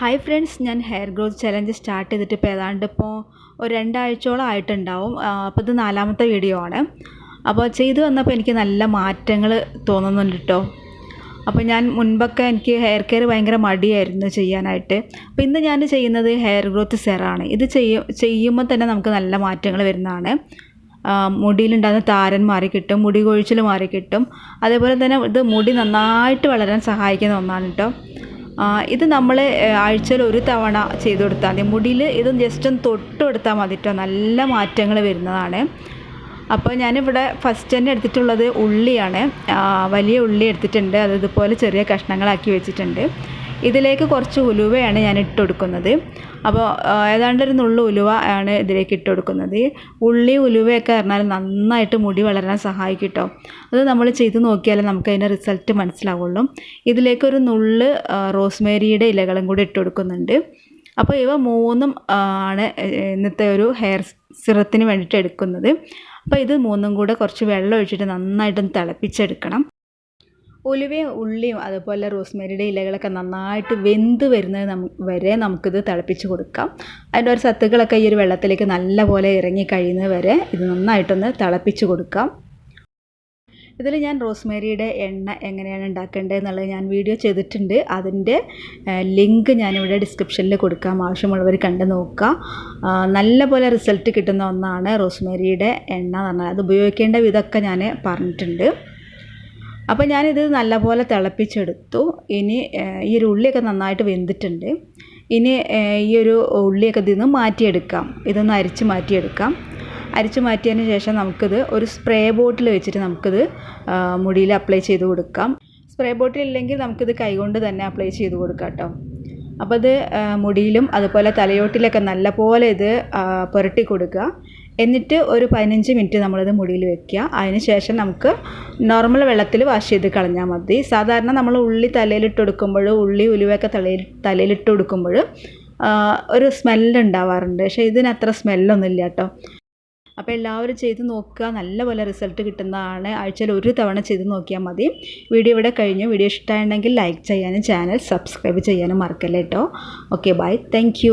Hi friends ഞാൻ hair growth challenge start ചെയ്തിട്ട് ഇപ്പോൾ ഏതാണ്ട് ഇപ്പോൾ ഒരു രണ്ടാഴ്ചയോളം ആയിട്ടുണ്ടാവും. അപ്പോൾ ഇത് നാലാമത്തെ വീഡിയോ ആണ്. അപ്പോൾ ചെയ്തു വന്നപ്പോൾ എനിക്ക് നല്ല മാറ്റങ്ങൾ തോന്നുന്നുണ്ട് കേട്ടോ അപ്പോൾ ഞാൻ മുൻപൊക്കെ എനിക്ക് ഹെയർ കെയർ ഭയങ്കര മടിയായിരുന്നു ചെയ്യാനായിട്ട്. അപ്പോൾ ഇന്ന് ഞാൻ ചെയ്യുന്നത് ഹെയർ ഗ്രോത്ത് സെറാണ് ഇത് ചെയ്യും ചെയ്യുമ്പോൾ തന്നെ നമുക്ക് നല്ല മാറ്റങ്ങൾ വരുന്നതാണ്. മുടിയിലുണ്ടാകുന്ന താരൻ മാറി കിട്ടും മുടി കൊഴിച്ചിൽ മാറി കിട്ടും. അതേപോലെ തന്നെ ഇത് മുടി നന്നായിട്ട് വളരാൻ സഹായിക്കുന്ന ഒന്നാണ് കേട്ടോ ഇത് നമ്മൾ ആഴ്ചയിൽ ഒരു തവണ ചെയ്തു കൊടുത്താൽ മതി. മുടിയിൽ ഇത് ജസ്റ്റ് ഒന്ന് തൊട്ട് കൊടുത്താൽ മതി കേട്ടോ നല്ല മാറ്റങ്ങൾ വരുന്നതാണ്. അപ്പോൾ ഞാനിവിടെ ഫസ്റ്റ് തന്നെ എടുത്തിട്ടുള്ളത് ഉള്ളിയാണ്. വലിയ ഉള്ളി എടുത്തിട്ടുണ്ട്. അത് ഇതുപോലെ ചെറിയ കഷ്ണങ്ങളാക്കി വെച്ചിട്ടുണ്ട്. ഇതിലേക്ക് കുറച്ച് ഉലുവയാണ് ഞാൻ ഇട്ട് കൊടുക്കുന്നത് അപ്പോൾ ഏതാണ്ട് ഒരു നുള്ളു ഉലുവ ആണ് ഇതിലേക്ക് ഇട്ട് കൊടുക്കുന്നത് ഉള്ളി ഉലുവയൊക്കെ പറഞ്ഞാൽ നന്നായിട്ട് മുടി വളരാൻ സഹായിക്കും കേട്ടോ അത് നമ്മൾ ചെയ്ത് നോക്കിയാലേ നമുക്ക് അതിന്റെ റിസൾട്ട് മനസ്സിലാവുള്ളൂ. ഇതിലേക്കൊരു നുള്ള് റോസ്മേരിയുടെ ഇലകളും കൂടി ഇട്ട് കൊടുക്കുന്നുണ്ട് അപ്പോൾ ഇവ മൂന്നും ആണ് ഇന്നത്തെ ഒരു ഹെയർ സിറത്തിന് വേണ്ടിയിട്ട് എടുക്കുന്നത്. അപ്പോൾ ഇത് മൂന്നും കൂടെ കുറച്ച് വെള്ളം ഒഴിച്ചിട്ട് നന്നായിട്ടൊന്ന് തിളപ്പിച്ചെടുക്കണം. ഉലുവയും ഉള്ളിയും അതുപോലെ റോസ്മേരിയുടെ ഇലകളൊക്കെ നന്നായിട്ട് വെന്ത് വരുന്നത് നമു വരെ നമുക്കിത് തിളപ്പിച്ച് കൊടുക്കാം. അതിന്റെ ഒരു സത്തുക്കളൊക്കെ ഈ ഒരു വെള്ളത്തിലേക്ക് നല്ലപോലെ ഇറങ്ങി കഴിയുന്നത് വരെ ഇത് നന്നായിട്ടൊന്ന് തിളപ്പിച്ച് കൊടുക്കാം. ഇതിൽ ഞാൻ റോസ്മേരിയുടെ എണ്ണ എങ്ങനെയാണ് ഉണ്ടാക്കേണ്ടത് എന്നുള്ളത് ഞാൻ വീഡിയോ ചെയ്തിട്ടുണ്ട്. അതിന്റെ ലിങ്ക് ഞാനിവിടെ ഡിസ്ക്രിപ്ഷനിൽ കൊടുക്കാം. ആവശ്യമുള്ളവർ കണ്ട് നോക്കുക നല്ല പോലെ റിസൾട്ട് കിട്ടുന്ന ഒന്നാണ് റോസ്മേരിയുടെ എണ്ണ എന്ന് പറഞ്ഞാൽ അത് ഉപയോഗിക്കേണ്ട വിധമൊക്കെ ഞാൻ പറഞ്ഞിട്ടുണ്ട്. അപ്പോൾ ഞാനിത് നല്ലപോലെ തിളപ്പിച്ചെടുത്തു. ഇനി ഈ ഒരു ഉള്ളിയൊക്കെ നന്നായിട്ട് വെന്തിട്ടുണ്ട്. ഇനി ഈ ഒരു ഉള്ളിയൊക്കെ ഇതിൽ നിന്ന് മാറ്റിയെടുക്കാം. ഇതൊന്ന് അരിച്ച് മാറ്റിയെടുക്കാം. അരിച്ച് മാറ്റിയതിന് ശേഷം നമുക്കിത് ഒരു സ്പ്രേ ബോട്ടിൽ വെച്ചിട്ട് നമുക്കിത് മുടിയിൽ അപ്ലൈ ചെയ്ത് കൊടുക്കാം. സ്പ്രേ ബോട്ടിൽ ഇല്ലെങ്കിൽ നമുക്കിത് കൈകൊണ്ട് തന്നെ അപ്ലൈ ചെയ്ത് കൊടുക്കാം കേട്ടോ. അപ്പോൾ ഇത് മുടിയിലും അതുപോലെ തലയോട്ടിലൊക്കെ നല്ലപോലെ ഇത് പുരട്ടി കൊടുക്കുക. എന്നിട്ട് ഒരു പതിനഞ്ച് മിനിറ്റ് നമ്മളിത് മുടിയിൽ വെക്കുക. അതിന് ശേഷം നമുക്ക് നോർമൽ വെള്ളത്തിൽ വാഷ് ചെയ്ത് കളഞ്ഞാൽ മതി. സാധാരണ നമ്മൾ ഉള്ളി തലയിലിട്ട് കൊടുക്കുമ്പോൾ ഉള്ളി ഉലുവയൊക്കെ തലയിൽ തലയിലിട്ട് കൊടുക്കുമ്പോൾ ഒരു സ്മെല്ലുണ്ടാവാറുണ്ട് പക്ഷേ ഇതിന് അത്ര സ്മെല്ലൊന്നും ഇല്ല കേട്ടോ. അപ്പോൾ എല്ലാവരും ചെയ്ത് നോക്കുക. നല്ലപോലെ റിസൾട്ട് കിട്ടുന്നതാണ്. ആഴ്ചയിൽ ഒരു തവണ ചെയ്ത് നോക്കിയാൽ മതി. വീഡിയോ ഇവിടെ കഴിഞ്ഞു. വീഡിയോ ഇഷ്ടമായിട്ടുണ്ടെങ്കിൽ ലൈക്ക് ചെയ്യാനും ചാനൽ സബ്സ്ക്രൈബ് ചെയ്യാനും മറക്കല്ലേ കേട്ടോ ഓക്കെ ബൈ താങ്ക്